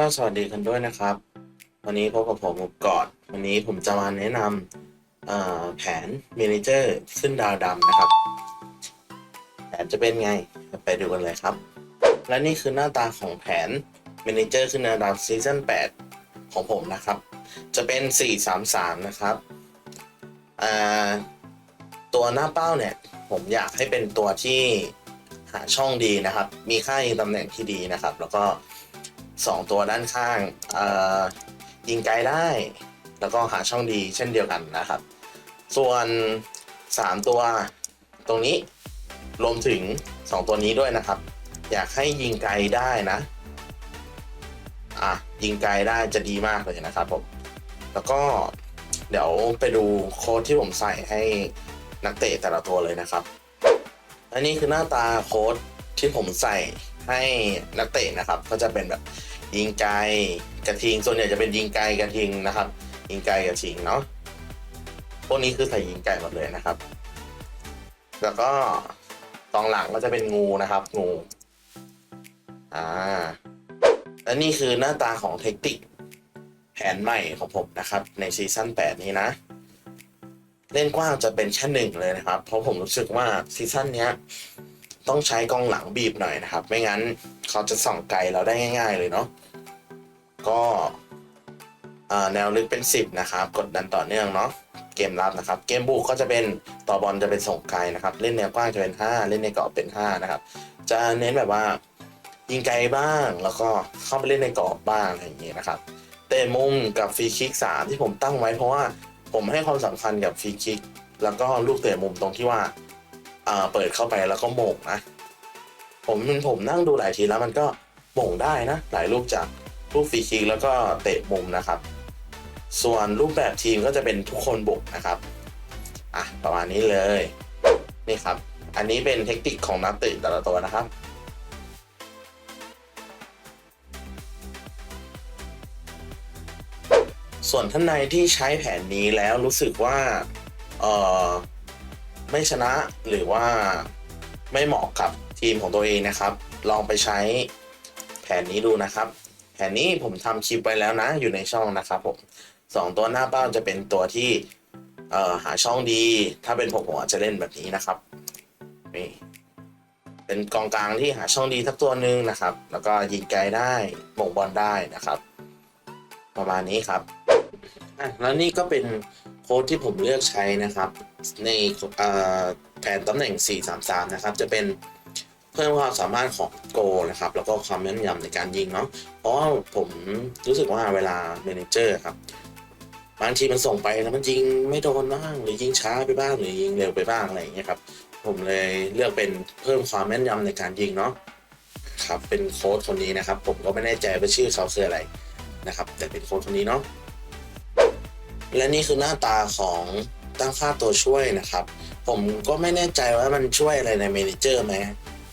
ก็สวัสดีกันด้วยนะครับ วันนี้พบกับผมอุบกอดวันนี้ผมจะมาแนะนำแผน Manager ขึ้นดาวดำนะครับ แผนจะเป็นไงไปดูกันเลยครับ และนี่คือหน้าตาของแผน Manager ขึ้นดาวดำซีซั่น8ของผมนะครับ จะเป็น 433 นะครับตัวหน้าเป้าเนี่ย ผมอยากให้เป็นตัวที่หาช่องดีนะครับ มีค่ายิงตำแหน่งที่ดีนะครับ แล้วก็ สองตัวด้านข้างยิงไกลได้ แล้วก็หาช่องดีเช่นเดียวกันนะครับ ส่วน 3 ตัวตรงนี้รวมถึง 2 ตัวนี้ด้วยนะครับ อยากให้ยิงไกลได้นะอะยิงไกลได้จะดีมากเลยนะครับผมแล้วก็เดี๋ยวไปดูโค้ดที่ผมใส่ให้นักเตะแต่ละตัวเลยนะครับ อันนี้คือหน้าตาโค้ดที่ผมใส่ให้นักเตะนะครับ ก็จะเป็นแบบ ยิงไกลกระทิงส่วนใหญ่จะเป็นยิงไกลกระทิงนะครับ ยิงไกลกระทิงเนาะพวกนี้คือใส่ยิงไกลหมดเลยนะครับ แล้วก็กองหลังก็จะเป็นงูนะครับ งูอ่าและนี่คือหน้าตาของเทคนิคแผนใหม่ของผมนะครับ ในซีซั่น8 นี้นะ เล่นกว้างจะเป็นแค่หนึ่งเลยนะครับ เพราะผมรู้สึกว่าซีซั่นเนี้ย ต้องใช้กองหลังบีบหน่อยนะครับ ไม่งั้นเขาจะส่องไกลเราได้ง่าย ๆ เลยเนาะก็แนวลึกเป็น 10 นะครับ กดดันต่อเนื่องเนาะเกมรับนะครับ เกมบุกก็จะเป็นต่อบอลจะเป็นส่งไกลนะครับ เล่นแนวกว้างจะเป็น 5 เล่นในกรอบเป็น 5 นะครับ จะเน้นแบบว่ายิงไกลบ้างแล้วก็เข้าไปเล่นในกรอบบ้างอะไรอย่างเงี้ยนะครับเตะมุมกับฟรีคิก3ที่ผมตั้งไว้เพราะว่าผมให้ความสำคัญกับฟรีคิกแล้วก็ลูกเตะมุมตรงที่ว่า อ่าเปิดเข้าไปแล้วก็โหม่งนะ ผมผมนั่งดูหลายทีแล้วมันก็โหม่งได้นะ หลายลูกจากลูกฟรีคิกแล้วก็เตะมุมนะครับ ส่วนรูปแบบทีมก็จะเป็นทุกคนบุกนะครับอะประมาณนี้เลยนี่ครับ อันนี้เป็นเทคนิคของนักเตะแต่ละตัวนะครับส่วนท่านใดที่ใช้แผนนี้แล้วรู้สึกว่า เออ ไม่ชนะหรือว่าไม่เหมาะกับทีมของตัวเองนะครับ ลองไปใช้แผนนี้ดูนะครับ แผนนี้ผมทำคลิปไว้แล้วนะ อยู่ในช่องนะครับผมสองตัวหน้าเป้าจะเป็นตัวที่หาช่องดี ถ้าเป็นผมผมอาจจะเล่นแบบนี้นะครับนี่เป็นกองกลางที่หาช่องดีทักตัวหนึ่งนะครับ แล้วก็ยิงไกลได้หม่งบอลได้นะครับ ประมาณนี้ครับแล้วนี่ก็เป็น โค้ดที่ผมเลือกใช้นะครับ ในเอ่อแผนตำแหน่ง 433 นะครับ จะเป็นเพิ่มความสามารถของโกนะครับ แล้วก็ความแม่นยำในการยิงเนาะเพราะว่าผมรู้สึกว่าเวลาเมนเจอร์ครับ บางทีมันส่งไปแล้วมันยิงไม่โดนบ้างหรือยิงช้าไปบ้างหรือยิงเร็วไปบ้างอะไรอย่างเงี้ยครับ ผมเลยเลือกเป็นเพิ่มความแม่นยำในการยิงเนาะครับเป็นโค้ดคนนี้นะครับ ผมก็ไม่แน่ใจว่าชื่อเขาคืออะไรนะครับ แต่เป็นโค้ดคนนี้เนาะ และนี่คือหน้าตาของตั้งค่าตัวช่วยนะครับ ผมก็ไม่แน่ใจว่ามันช่วยอะไรในเมนเจอร์ไหม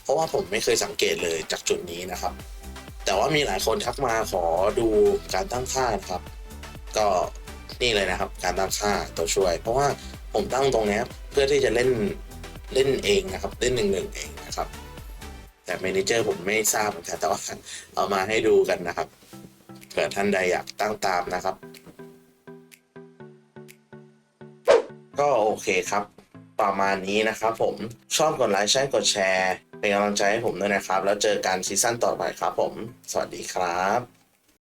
เพราะว่าผมไม่เคยสังเกตเลยจากจุดนี้นะครับ แต่ว่ามีหลายคนทักมาขอดูการตั้งค่านะครับ ก็นี่เลยนะครับ การตั้งค่าตัวช่วย เพราะว่าผมตั้งตรงนี้เพื่อที่จะเล่นเล่นเองนะครับ เล่นหนึ่งหนึ่งเองนะครับ แต่เมนเจอร์ผมไม่ทราบเหมือนกันแต่ว่าเอามาให้ดูกันนะครับเผื่อท่านใดอยากตั้งตามนะครับ ก็โอเคครับ ประมาณนี้นะครับผมชอบกดไลค์ใช่กดแชร์ เป็นกำลังใจให้ผมด้วยนะครับ แล้วเจอกันซีซั่นต่อไปครับผม สวัสดีครับ